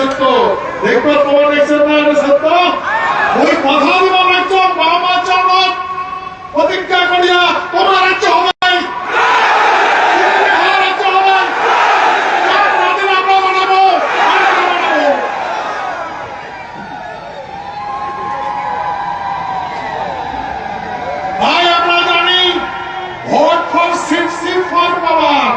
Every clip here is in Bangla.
সত্য। দেখো তোমার দেখছেন না, এটা সত্য? ওই কথা দিব একজন বাবা চরণ প্রতিজ্ঞা করিয়া তোমার রাজ্য হবে প্রতিদিন আমরা বানাবো আমরা বানাবো ভাই আমরা জানি vote for seat seat for power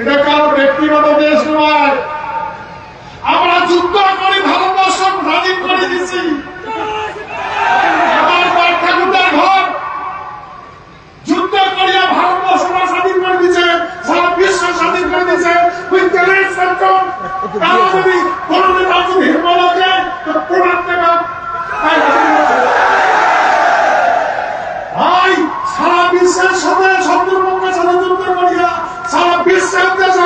এটা কারও ব্যক্তিগত দেশ নয় আমরা যুদ্ধ করে ভারতবর্ষ স্বাধীন করে দিচ্ছি আমার বাপ ঠাকুরদার ঘর যুদ্ধ করিয়া ভারতবর্ষটা স্বাধীন করে দিচ্ছে সারা বিশ্ব স্বাধীন করে দিচ্ছে উই ক্যানেট সেন্ট্রাল কারও যদি কোনো নেতা যদি হিমালয় তো পুরান নেবা ভাই সারা বিশ্বের সাথে শত্রুপক্ষের সাথে যুদ্ধ করিয়া সারা বিশ্বের দেশ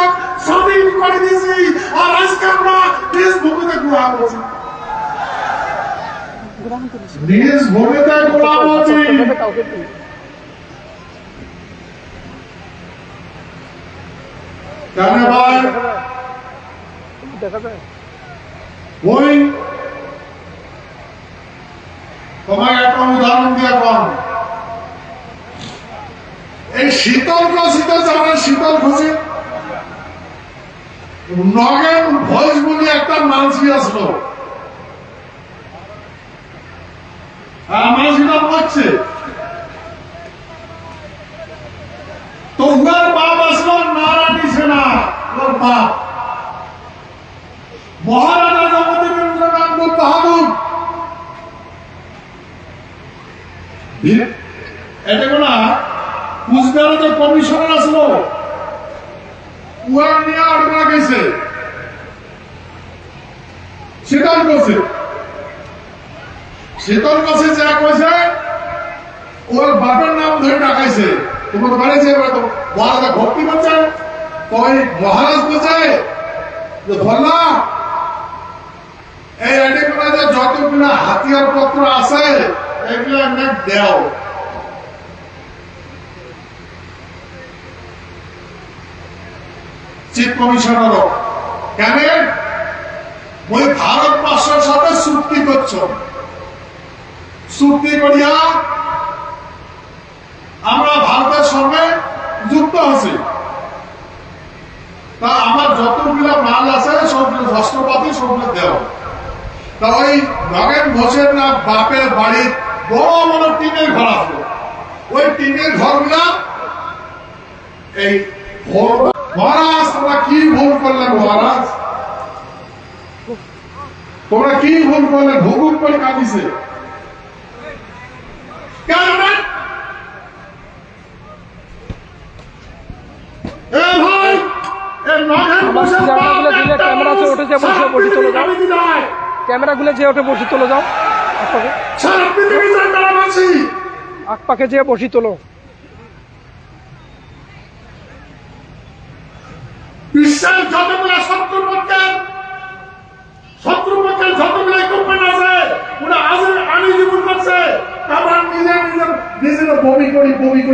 স্বাধীন করে দিয়েছি আর আজকে আমরা নিজ ভূমিতে গোলাম আছি নিজ ভূমিতে গোলাম আছি কেন ভাই দেখা যায় ওই তোমাকে একটা উদাহরণ দিয়ে কম এই শীতল শীতল যারা শীতল খুশি নগেন ভয়েস বলে একটা মানসি আসলো। আর মানসিটা বলছে তো উনার বাপ আসলো নারায়ণী সেনা ওর বাপ মহারাজা জগদীবেন্দ্র বাহাদুর এটা গেছে শীতল করছে। শীতল করছে যা কইছে, ওর বাপের নাম ধরে ডাকাইছে। তোমার বাড়ি যে মহারাজা ভক্তি করছে কই মহারাজ বলছে, যে ধরলাম এই এডিকোনা যে যতগুলো হাতিয়ার পত্র আছে, এগুলো এমনি দেও। চিফ কমিশনার কেন? ওই ভারতবর্ষের সাথে চুক্তি করছ। চুক্তি করিয়া আমরা ভারতের সঙ্গে যুক্ত আছি। তা আমার যতগুলো মাল আছে, সবগুলো অস্ত্রপাতি সবগুলো দেওয়া তা ওই নগেন ঘোষের না বাপের বাড়ির বড় বড় টিনের ঘর আছে। ওই টিনের ঘরগুলা এই মহারাজ, তোমরা কি ভুল করলেন মহারাজ? তোমরা কি ভুল করলেন হুকুম করে কাঁদিছে। ক্যামেরা আছে, মানুষ উঠেছে, বসে সারা বসে চলে যাও। গালি ক্যামেরা গুলো যে ওঠে বসি যাও। আকপাকে যে বসি তোলো। বিশ্বের যতগুলো শত্রুপক্ষের শত্রুপক্ষের যতগুলো কোম্পানি আছে ওরা আজ আনি জীবন করছে আমরা নিজে নিজের নিজের বমি করি বমি করে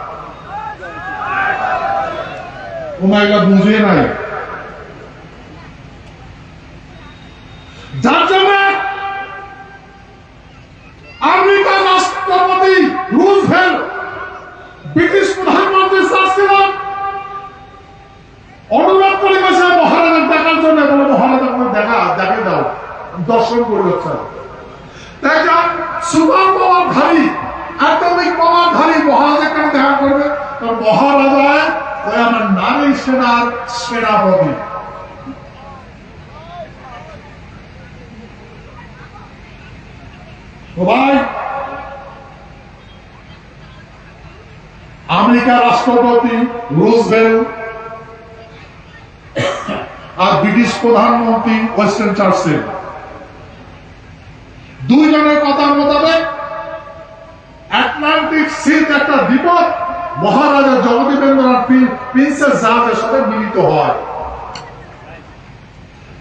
এগুলো বুঝে নাই। যার জন্য রাষ্ট্রপতি রুজভেল্ট ব্রিটিশ প্রধানমন্ত্রী সাসিলাম অনুরোধ করে গেছে মহারাজার দেখার জন্য, বলে মহারাজা দেখা, দেখে দাও, দর্শন করে তাই সুপার পাওয়ার ধারী অ্যাটমিক পাওয়ার ধারী মহারাজা কেন দেখা করবে কারণ মহারাজা ওই আমার নারী সেনার সেনাপতি ভাই আমেরিকার রাষ্ট্রপতি রুজভেল্ট আর ব্রিটিশ প্রধানমন্ত্রী ওয়েস্টার্ন চার্চিল। দুইজনের কথার মোতাবেক আটলান্টিক সিট একটা বিপদ মহারাজা জগদীপেন্দ্রনাথ প্রিন- প্রিন্সেস জাহাজের সাথে মিলিত হয়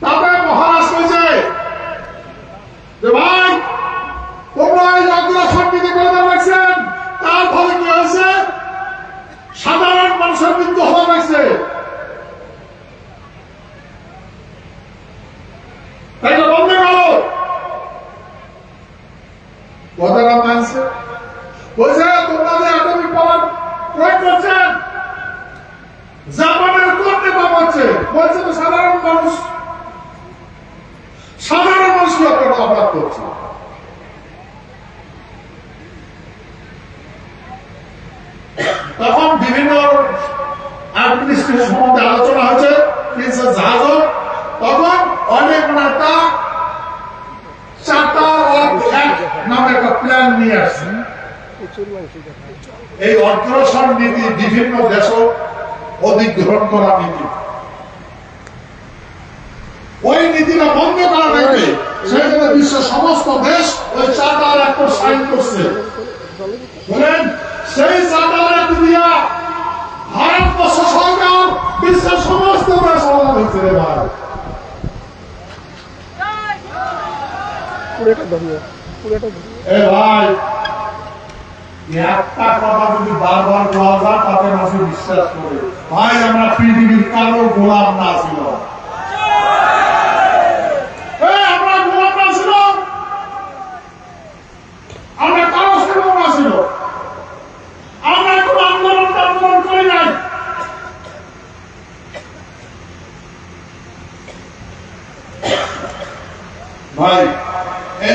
তারপরে মহারাজ কইছে যে ভাই তোমরা এই অগ্রসর নীতি করে রাখছেন তার ফলে কি হয়েছে সাধারণ মানুষের মৃত্যু হওয়া লাগছে তাই না বন্ধ করো কথাটা মানছে বলছে তোমরা যে আটমিক পাওয়ার প্রয়োগ করছেন জাপানের পাচ্ছে বলছে তো সাধারণ মানুষ। সাধারণ মানুষকে আপনারা অপরাধ করছে। তখন বিভিন্ন সম্বন্ধে আলোচনা হয়েছে তখন অনেক নেতা চার্টার নামে একটা প্ল্যান নিয়ে আসছে। এই অগ্রসর নীতি বিভিন্ন দেশ অধিগ্রহণ করা নীতি ওই নীতিটা বন্ধ করা লাগবে সেই জন্য বিশ্বের সমস্ত দেশ ওই চার্টার একটা সাইন করছে। বলেন সেই চার্টার একটা দিয়া ভারতবর্ষ সরকার বিশ্বের সমস্ত দেশ আলাদা হয়েছে রে ভাই। পুরোটা ধরিয়ে পুরোটা এ ভাই একটা কথা যদি বারবার বলা যায় তাতে মানুষ বিশ্বাস করে। ভাই আমরা পৃথিবীর কারও গোলাম না ছিল এ, আমরা গোলাম না ছিল আমরা কারও সেবক না ছিল আমরা কোনো আন্দোলন আন্দোলন করি নাই ভাই এই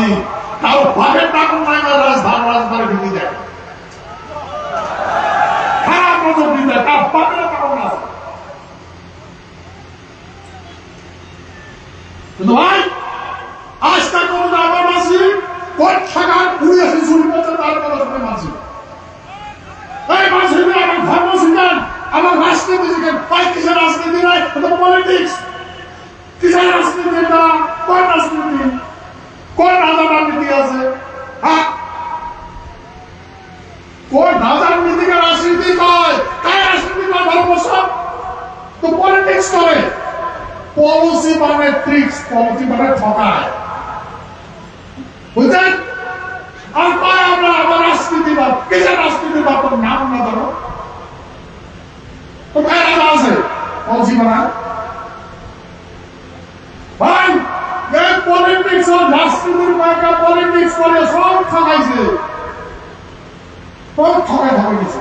রাজধানী কারও ভাবের টাকা নাই আমার রাজধানী রাজধানী ঢুকে যায়। খারাপ নজর দিতে কার ভাবের টাকা না কোনো আমার মাসি কোন থাকার পুরী আসে চুরি করছে তার কথা শুনে মাসি এই মাসি আমার ধর্ম শিখান রাজনীতি নাই? পলিটিক্স কিসের রাজনীতি না কোন রাজনীতি? কোন রাজা রাজনীতি তো পলিটিক্স করে। ট্রিক্স পলিসি মানে ঠকায়। বুঝলেন? আর কয় আমরা আবার রাজনীতিবাদ। কিসের রাজনীতিবাদ? তোর নাম না ধরো। তো আছে? পলিসি ভাই এই পলিটিক্স আর রাজনীতির কয়েকটা পলিটিক্স করে সব ঠকাইছে। সব ঠকাই গেছে